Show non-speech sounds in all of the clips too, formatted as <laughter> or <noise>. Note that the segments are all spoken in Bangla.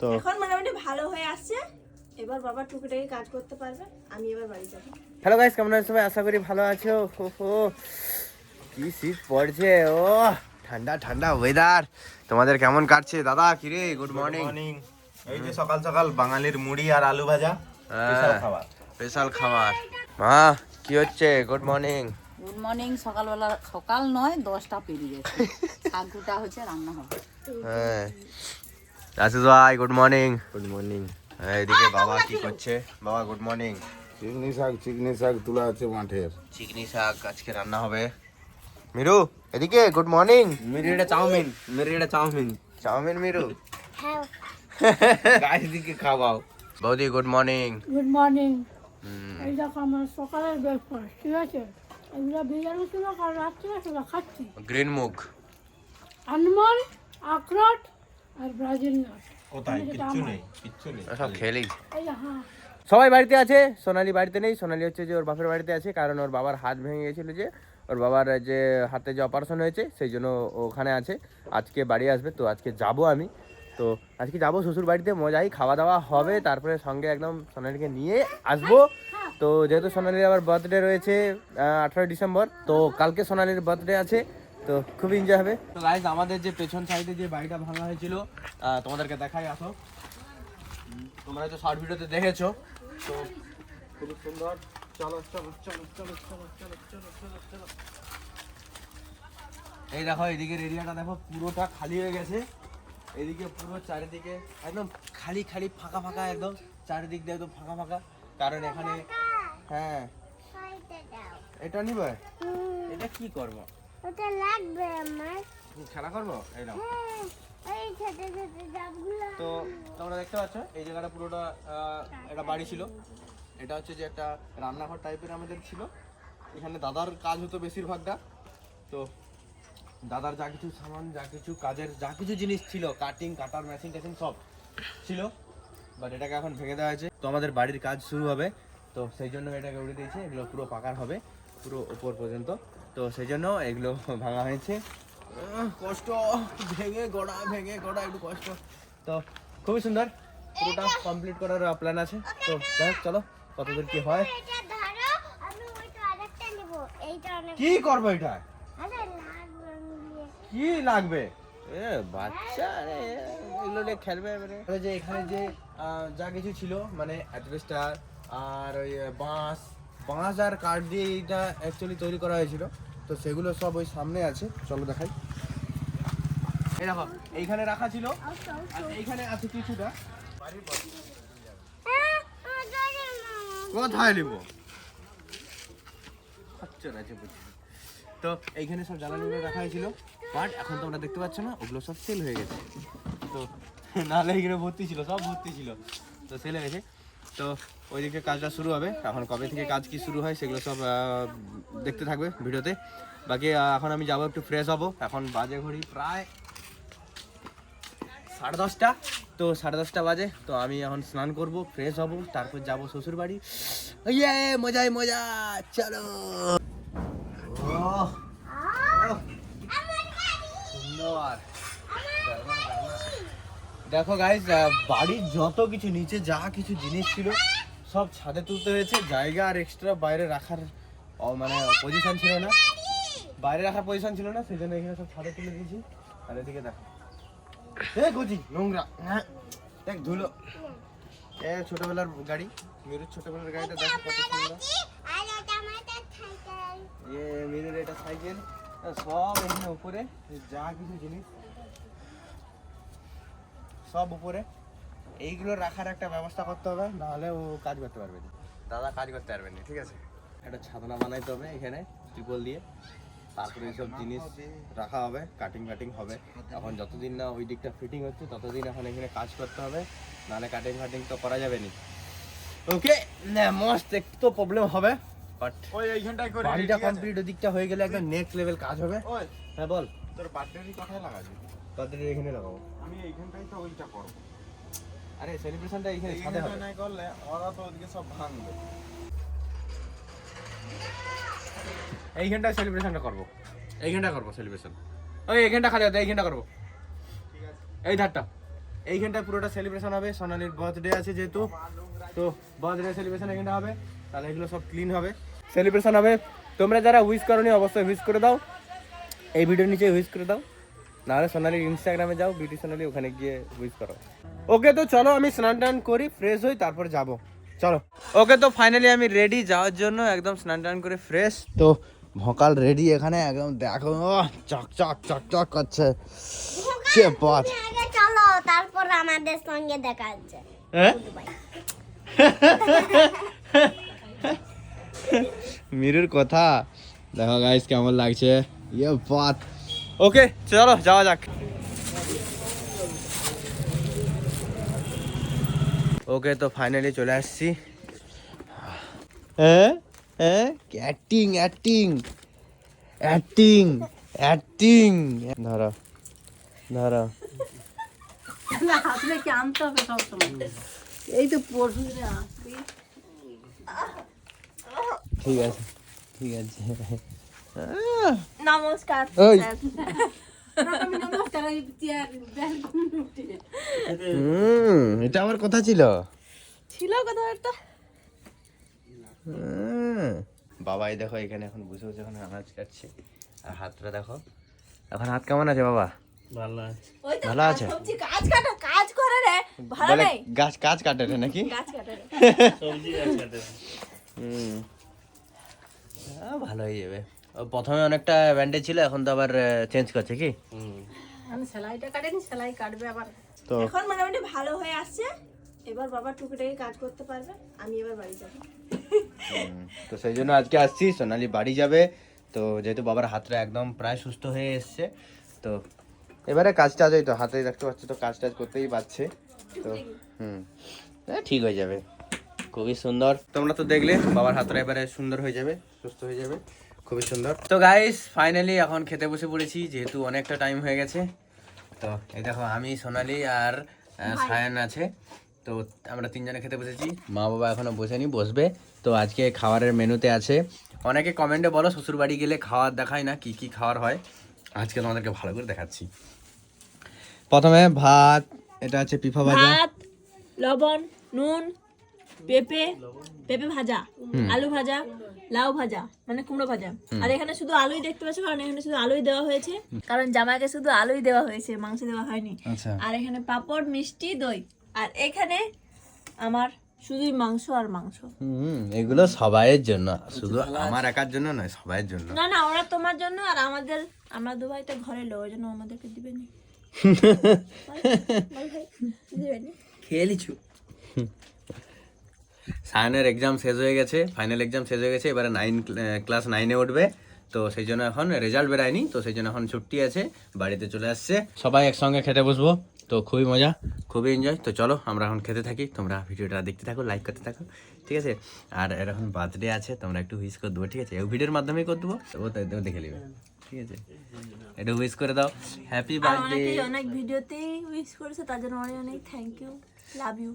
তো এখন মোটামুটি ভালো হয়ে আসছে। এবার বাবা টুকিটাকি কাজ করতে পারবে আমি এবার বাড়ি যাব। হ্যালো গাইস কেমন আছো সবাই? আশা করি ভালো আছো। হো হো। কি শীত পড়ছে? ও ঠান্ডা ঠান্ডা ওয়েদার তোমাদের কেমন কাটছে? দাদা কিরে? গুড মর্নিং মর্নিং এই যে সকাল সকাল বাঙালির মুড়ি আর আলু ভাজা বিশাল খাবার। স্পেশাল খাবার। মা কি হচ্ছে? গুড মর্নিং গুড মর্নিং সকালবেলা সকাল নয় দশটা পেরিয়ে গেছে। <laughs> শাকুটা হচ্ছে রান্না হবে। হ্যাঁ। আশিস ভাই গুড মর্নিং গুড মর্নিং এদিকে বাবা কি করছে? বাবা গুড মর্নিং চিকনি শাক চিকনি শাক তোলা আছে মাঠের। চিকনি শাক আজকে রান্না হবে। মিরু এদিকে গুড মর্নিং মেরি এটা চাউমিন মেরি এটা চাউমিন। চাউমিন মিরু? <laughs> গাইস দিকে খাওয়াও। বৌদি গুড মর্নিং গুড মর্নিং এই দেখো আমার সকালের ব্রেকফাস্ট ঠিক আছে? এগুলো বিরিয়ানি ছিল কাল রাত্রে সেটা খাচ্ছি। গ্রিন মুগ। আনমল আখরোট আর ব্রাজিল নাট কোথায় কিচ্ছু নেই কিচ্ছু নেই। সব খেলি এই যে হ্যাঁ সবাই বাড়িতে আছে সোনালি বাড়িতে নেই সোনালি হচ্ছে যে ওর বাপের বাড়িতে আছে কারণ ওর বাবার হাত ভেঙে গেছিল যে ওর বাবার যে হাতে যে অপারেশন হয়েছে সেই জন্য ওখানে আছে। আজকে বাড়ি আসবে তো আজকে যাব আমি। তো আজকে যাব শ্বশুর বাড়িতে মজাই খাওয়া দাওয়া হবে তারপরে সঙ্গে একদম সোনালিকে নিয়ে আসব। তো যেহেতু সোনালির আবার বার্থডে রয়েছে আঠারোই ডিসেম্বর তো কালকে সোনালির বার্থডে আছে। তো খুব এনজয় হবে। তো গাইজ আমাদের যে পেছন সাইডে যে বাড়িটা ভাঙা হয়েছিল তোমাদেরকে দেখাই আসো। তোমরা তো শর্ট ভিডিওতে দেখেছ। তো খুব সুন্দর। চলো চলো চলো চলো চলো চলো চলো চলো চলো। এই দেখো এদিকের এরিয়াটা দেখো পুরোটা খালি হয়ে গেছে। এদিকে পুরো চারিদিকে একদম খালি খালি ফাঁকা ফাঁকা একদম চারিদিক দিয়ে একদম ফাঁকা ফাঁকা। কারণ এখানে হ্যাঁ। এটা নিবে? এটা কি করব? ওটা লাগবে আমার। খেলা করব? এই নাও। ডাবগুলো তো তোমরা দেখতে পাচ্ছ এই জায়গাটা পুরোটা একটা বাড়ি ছিল। এটা হচ্ছে যে একটা রান্নাঘর টাইপের আমাদের ছিল। এখানে দাদার কাজ হতো বেশিরভাগটা। তো দাদার যা কিছু সামান যা কিছু কাজের যা কিছু জিনিস ছিল কাটিং কাটার মেশিন টেশিন সব ছিল। বাট এটাকে এখন ভেঙে দেওয়া হয়েছে। তো আমাদের বাড়ির কাজ শুরু হবে। তো সেই জন্য এটাকে উড়ে দিয়েছে। এগুলো পুরো পাকার হবে। পুরো উপর পর্যন্ত। তো সেই জন্য এগুলো <laughs> ভাঙা হয়েছে। কষ্ট ভেঙে গোড়া ভেঙে গোড়া একটু কষ্ট। তো খুবই সুন্দর পুরোটা কমপ্লিট করার প্ল্যান আছে। তো যাই হোক, চলো কতদূর কি হয়। এটা ধরো আমি ওইটা আরেকটা নেব। এইটা অনেক কি করব এটা? কি লাগবে? এ বাচ্চা রে এগুলো নিয়ে খেলবে ওই যে এখানে যে যা কিছু ছিল মানে অ্যাডভেস্টার আর ওই বাঁশ বাঁশ আর কাঠ দিয়ে এইটা অ্যাকচুয়ালি তৈরি করা হয়েছিল। তো সেগুলো সব ওই সামনে আছে। চলো দেখাই। এই এইখানে রাখা ছিল। আর এইখানে আছে কিছুটা। কোথায় নিব? আছে তো এইখানে সব জ্বালানিগুলো রাখা হয়েছিল। বাট এখন তোমরা দেখতে পাচ্ছ না, ওগুলো সব সেল হয়ে গেছে। তো নাহলে এইখানে ভর্তি ছিল, সব ভর্তি ছিল। তো সেল হয়ে গেছে। তো ওইদিকে কাজটা শুরু হবে। এখন কবে থেকে কাজ কি শুরু হয় সেগুলো সব দেখতে থাকবে ভিডিওতে। বাকি এখন আমি যাব একটু ফ্রেশ হব। এখন বাজে ঘড়ি প্রায় সাড়ে দশটা। তো সাড়ে দশটা বাজে। তো আমি এখন স্নান করব ফ্রেশ হব, তারপর যাব শ্বশুর বাড়ি ইয়ে মজাই মজা, চলো। দেখো গাইজ বাড়ির যত কিছু, নিচে যা কিছু জিনিস ছিল, সব ছাদে তুলতে হয়েছে। জায়গা আর এক্সট্রা বাইরে রাখার মানে পজিশন ছিল না। বাইরে রাখার পজিশন ছিল না সেই জন্য এখানে সব ছাদে তুলে দিয়েছি। আর এদিকে দেখো। এ, গুজি, নোংরা। হ্যাঁ দেখ, ধুলো। এ, ছোটবেলার গাড়ি, মিরুর ছোটবেলার গাড়িটা দেখো, কত সুন্দর। এ, মিরুর এটা সাইকেল। সব এখানে উপরে, যা কিছু জিনিস। সব উপরে। এইগুলো রাখার একটা ব্যবস্থা করতে হবে নাহলে ও কাজ করতে পারবে না। দাদা কাজ করতে পারবে না ঠিক আছে? একটা ছাদনা বানাইতে হবে এখানে ত্রিপল দিয়ে। তারপরে এইসব জিনিস রাখা হবে কাটিং কাটিং হবে। এখন যতদিন না ওই দিকটা ফিটিং হচ্ছে ততদিন এখন এখানে কাজ করতে হবে নাহলে কাটিং ফাটিং তো করা যাবে না। ওকে না মস্ত একটু তো প্রবলেম হবে বাট ওই এইখানটাই করে বাড়িটা কমপ্লিট ওদিকটা হয়ে গেলে একদম নেক্সট লেভেল কাজ হবে। হ্যাঁ বল। তোর ব্যাটারি কোথায় লাগাবি। তাদের এখানে লাগাবো। আমি এইখানটাই তো ওইটা করব। আরে সেলিব্রেশনটা এখানে ছাদে হবে। নাই করলে ওরা তো ওদিকে সব ভাঙবে। এইখানটা সেলিব্রেশনটা করব। এইখানটা করব সেলিব্রেশন ওই এইখানটা খালি হতো এইখানটা করব। এই ধারটা। এইখানটায় পুরোটা সেলিব্রেশন হবে। সোনালির বার্থডে আছে যেহেতু তো বার্থডে সেলিব্রেশন এখানটা হবে। তাহলে এগুলো সব ক্লিন হবে। সেলিব্রেশন হবে। তোমরা যারা উইশ করনি অবশ্যই উইশ করে দাও। এই ভিডিওর নিচে উইশ করে দাও। নাহলে সোনালির ইনস্টাগ্রামে যাও বিউটি সোনালি ওখানে গিয়ে উইশ করো। ওকে তো চলো আমি স্নান টান করি ফ্রেশ হই তারপর যাব। চলো। ওকে তো ফাইনালি আমি রেডি যাওয়ার জন্য একদম স্নান টান করে ফ্রেশ তো ভকাল রেডি এখানে একদম দেখো চক চক চক চক করছে সে পথ চলো তারপর আমাদের সঙ্গে দেখা হচ্ছে। হ্যাঁ <laughs> মিরুর কথা। দেখো গাইস কেমন লাগছে? ইয়ে বাত। ওকে, চলো, যাওয়া যাক। ওকে তো ফাইনালি চলে আসছি। হ্যাঁ? হ্যাঁ? অ্যাক্টিং অ্যাক্টিং অ্যাক্টিং অ্যাক্টিং ধরো ধরো। ঠিক আছে ঠিক আছে। নমস্কার ওই হুম এটা আমার কথা ছিল। ছিল কথা একটা। হুম। বাবা এই দেখো এখানে এখন বসে বসে এখন আনাজ কাটছে। আর হাতটা দেখো। এখন হাত কেমন আছে বাবা? ওই তো ভালো আছে? সবজি গাছ কাটা কাজ করে রে। ভালো নেই। গাছ কাজ কাটে রে নাকি? গাছ কাটা রে। হুম। আহ, ভালো হয়ে যাবে প্রথমে অনেকটা ব্যান্ডেজ ছিল এখন তো আবার চেঞ্জ করছে কি? আমি সেলাইটা কাটেনি সেলাই কাটবে আবার। তো এখন মোটামুটি ভালো হয়ে আসছে। এবার বাবা টুকিটাকি কাজ করতে পারবে আমি এবার বাড়ি যাব। তো সেই জন্য আজকে আসছি সোনালি বাড়ি যাবে। তো যেহেতু বাবার হাতটা একদম প্রায় সুস্থ হয়ে এসছে তো এবারে কাজ টাজ তো হাতে দেখতে পাচ্ছ তো কাজ টাজ করতেই পারছে। তো হুম হ্যাঁ ঠিক হয়ে যাবে খুবই সুন্দর। তোমরা তো দেখলে বাবার হাতটা এবারে সুন্দর হয়ে যাবে সুস্থ হয়ে যাবে। খুবই সুন্দর। তো গাইস ফাইনালি এখন খেতে বসে পড়েছি যেহেতু অনেকটা টাইম হয়ে গেছে। তো এই দেখো আমি সোনালি আর সায়ান আছে। তো আমরা তিনজনে খেতে বসেছি। মা বাবা এখনও বসেনি বসবে। তো আজকে খাবারের মেনুতে আছে। অনেকে কমেন্টে বলো শ্বশুর বাড়ি গেলে খাওয়ার দেখায় না কি কি খাওয়ার হয়? আজকে তোমাদেরকে ভালো করে দেখাচ্ছি। প্রথমে ভাত এটা আছে পিফা ভাজা। ভাত লবণ নুন পেঁপে পেঁপে ভাজা আলু ভাজা লাউ ভাজা মানে কুমড়ো ভাজা আর এখানে শুধু আলুই দেখতে পাচ্ছ কারণ এখানে শুধু আলুই দেওয়া হয়েছে কারণ জামাইকে শুধু আলুই দেওয়া হয়েছে মাংস দেওয়া হয়নি আচ্ছা আর এখানে পাঁপড় মিষ্টি দই আর এখানে আমার শুধুই মাংস আর মাংস হুম এগুলো সবাইয়ের জন্য শুধু আমার একার জন্য নয় সবাইয়ের জন্য না না ওরা তোমার জন্য আর আমাদের আমরা দুভাই তো ঘরে লোক ওই জন্য আমাদেরকে দিবে না খেয়ে লিচু সায়নের এক্সাম শেষ হয়ে গেছে ফাইনাল এক্সাম শেষ হয়ে গেছে এবারে নাইন ক্লাস নাইনে উঠবে। তো সেই জন্য এখন রেজাল্ট বেরায়নি তো সেই জন্য এখন ছুটি আছে বাড়িতে চলে আসছে। সবাই একসঙ্গে খেতে বসবো তো খুবই মজা। খুবই এনজয় তো চলো আমরা এখন খেতে থাকি তোমরা ভিডিওটা দেখতে থাকো লাইক করতে থাকো ঠিক আছে? আর এর এখন বার্থডে আছে তোমরা একটু উইশ করে দেবো ঠিক আছে? এই ভিডিওর মাধ্যমেই করে দেবো ও দেখে নেবে ঠিক আছে? একটু উইশ করে দাও হ্যাপি বার্থডে অনেকেই অনেক ভিডিওতেই উইশ করেছে তার জন্য অনেক অনেক thank you love you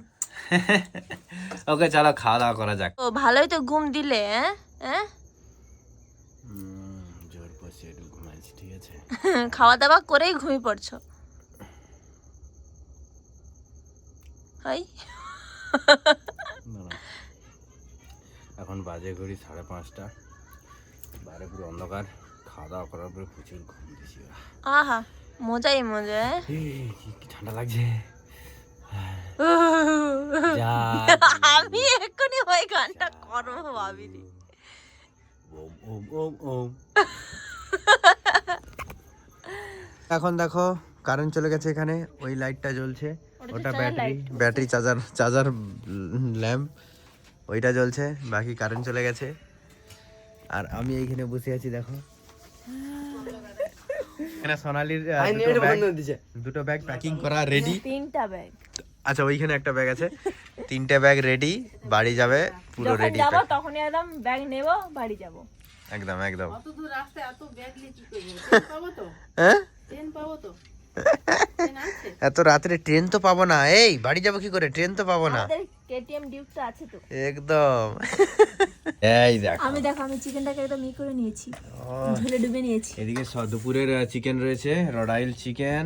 okay চলো খাওয়া দাওয়া করা যাক ও ভালোই তো ঘুম দিলে হ্যাঁ জোর বসে একটু ঘুমাইছি ঠিক আছে। খাওয়া দাওয়া করেই ঘুমিয়ে পড়ছো হাই এখন বাজে ঘড়ি সাড়ে পাঁচটা। বাইরে পুরো অন্ধকার। খাওয়া দাওয়া করার পরে প্রচুর ঘুম দিছি আহা মজাই মজা? কি ঠান্ডা লাগছে। <laughs> আমি এক্ষুনি ওই গানটা করব ভাবিনি। <laughs> এখন দেখো কারেন্ট চলে গেছে এখানে ওই লাইটটা জ্বলছে। ওটা battery battery charger charger lamp ওইটা জ্বলছে বাকি কারেন্ট চলে গেছে। আর আমি এইখানে বসে আছি দেখো। এখানে সোনালির দুটো ব্যাগ প্যাকিং করা রেডি তিনটা ব্যাগ আচ্ছা ওইখানে একটা ব্যাগ আছে। তিনটে ব্যাগ রেডি বাড়ি যাবে পুরো রেডি যাব তখনই একদম ব্যাগ নেব বাড়ি যাব। একদম একদম। অত দূর রাস্তায় এত ব্যাগ নিয়ে কি করব? ট্রেন পাবো তো? হ্যাঁ ট্রেন পাবো তো? ট্রেন আছে? এত রাত্রে ট্রেন তো পাবো না। এই বাড়ি যাব কি করে? ট্রেন তো পাবো না। কেটিএম ডিউকটা আছে তো। একদম। এই দেখ। আমি দেখো আমি চিকেনটাকে একদম ই করে নিয়েছি। ঝুলে ডুবে নিয়েছি। এদিকে স- দুপুরের চিকেন রয়েছে রডাইল চিকেন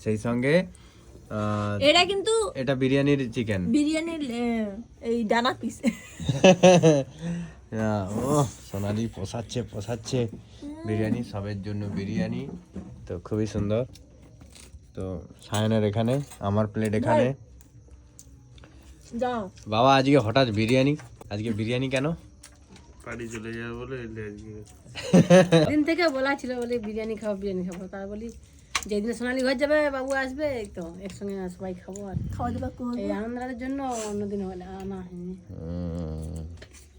সেই সঙ্গে এটা কিন্তু এটা বিরিয়ানির চিকেন বিরিয়ানির এই ডানা পিস <laughs> ও সোনালি পোষাচ্ছে পোষাচ্ছে। বিরিয়ানি সবের জন্য বিরিয়ানি। তো খুবই সুন্দর। তো সায়নের এখানে আমার প্লেট এখানে। যাও। বাবা আজকে হঠাৎ বিরিয়ানি। আজকে বিরিয়ানি কেন? দিন থেকে বলা ছিল বলে বিরিয়ানি খাব বিরিয়ানি খাব তার বলি যেদিন সোনালি ঘর যাবে বাবু আসবে এই তো একসঙ্গে সবাই খাব আর। খাওয়া দাওয়া করব। এই আনন্দ জন্য অন্যদিন হলে আনা হয়নি।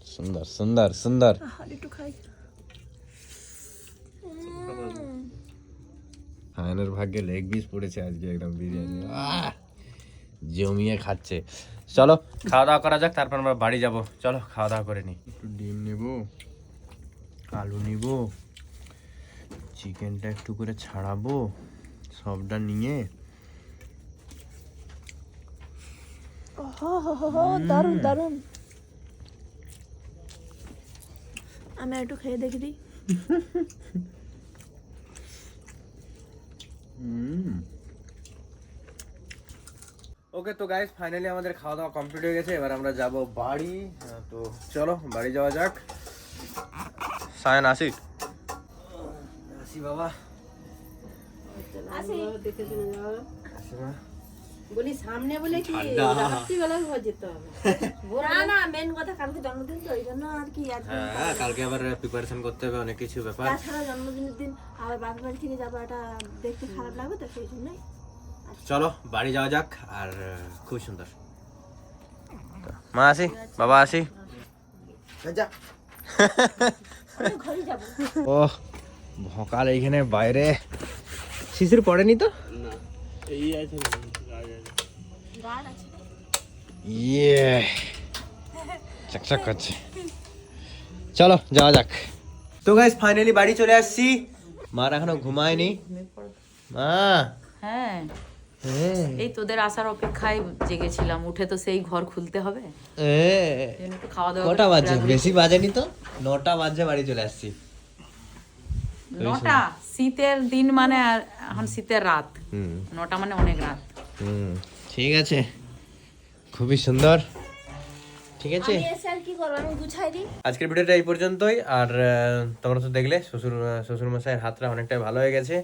সুন্দর সুন্দর সুন্দর। একটু খাই। ভাগ্যে লেগ পিস পড়েছে আজকে একদম বিরিয়ানি। আহ! জমিয়ে খাচ্ছে। চলো খাওয়া দাওয়া করা যাক তারপর আমরা বাড়ি যাব। চলো খাওয়া দাওয়া করে নি। একটু ডিম নেব। আলু নিব। চিকেনটা একটু করে ছাড়াবো। সবটা নিয়ে। দারুণ দারুণ আমি একটু খেয়ে দেখি দিই। ওকে তো গাইস ফাইনালি আমাদের খাওয়া দাওয়া কমপ্লিট হয়ে গেছে। এবার আমরা যাব বাড়ি। তো চলো বাড়ি যাওয়া যাক। সায়ন আসি আসি বাবা। বলি সামনে বলে কি রাত্রিবেলা ঘর যেতে হবে। <laughs> না না মেন কথা কালকে জন্মদিন তো এই জন্য আর কি হ্যাঁ কালকে আবার প্রিপারেশন করতে হবে অনেক কিছু ব্যাপার। তাছাড়া জন্মদিনের দিন আবার বাপের বাড়ি থেকে যাব এটা দেখতে খারাপ লাগবে তো সেই জন্যই। চলো বাড়ি যাওয়া যাক আর খুব সুন্দর। তো, মা আসি? বাবা আসি? <laughs> ও ভকাল এইখানে বাইরে। শিশির পড়েনি তো? গার্ড আছে ইয়ে চকচক করছে চলো যাওয়া যাক। তো গাইস ফাইনালি বাড়ি চলে আসছি। মার এখনও ঘুমায়নি। মা। হ্যাঁ। হ্যাঁ। এই তোদের আসার অপেক্ষায় জেগেছিলাম। উঠে তো সেই ঘর খুলতে হবে। হ্যাঁ। একটু খাওয়া দাওয়া কটা বাজে? বেশি বাজেনি তো? নটা বাজে বাড়ি চলে আসছি। নটা শীতের দিন মানে এখন শীতের রাত। হুম। নটা মানে অনেক রাত। হুম ঠিক আছে। খুবই সুন্দর। ঠিক আছে। আজকের ভিডিওটা এই পর্যন্তই। আর তোমরা তো দেখলে শ্বশুর শ্বশুর মশাইয়ের হাতটা অনেকটাই ভালো হয়ে গেছে।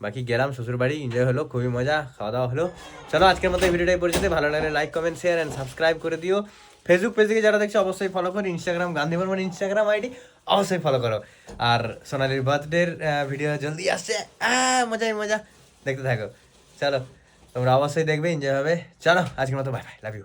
বাকি গেলাম শ্বশুর বাড়ি এনজয় হলো খুবই মজা খাওয়া দাওয়া হলো। চলো আজকের মতো এই ভিডিওটা এই পর্যন্ত ভালো লাগলে like comment share and subscribe করে দিও। ফেসবুক পেজ থেকে যারা দেখছ, অবশ্যই ফলো করো। Instagram Gandhi Barman Instagram ID অবশ্যই ফলো করো। আর সোনালির বার্থডের ভিডিও জলদি আসছে। মজাই, মজা। দেখতে থাকো। চলো, তোমরা অবশ্যই দেখবে এনজয় হবে। চলো, আজকের মতো বাই বাই লাভ ইউ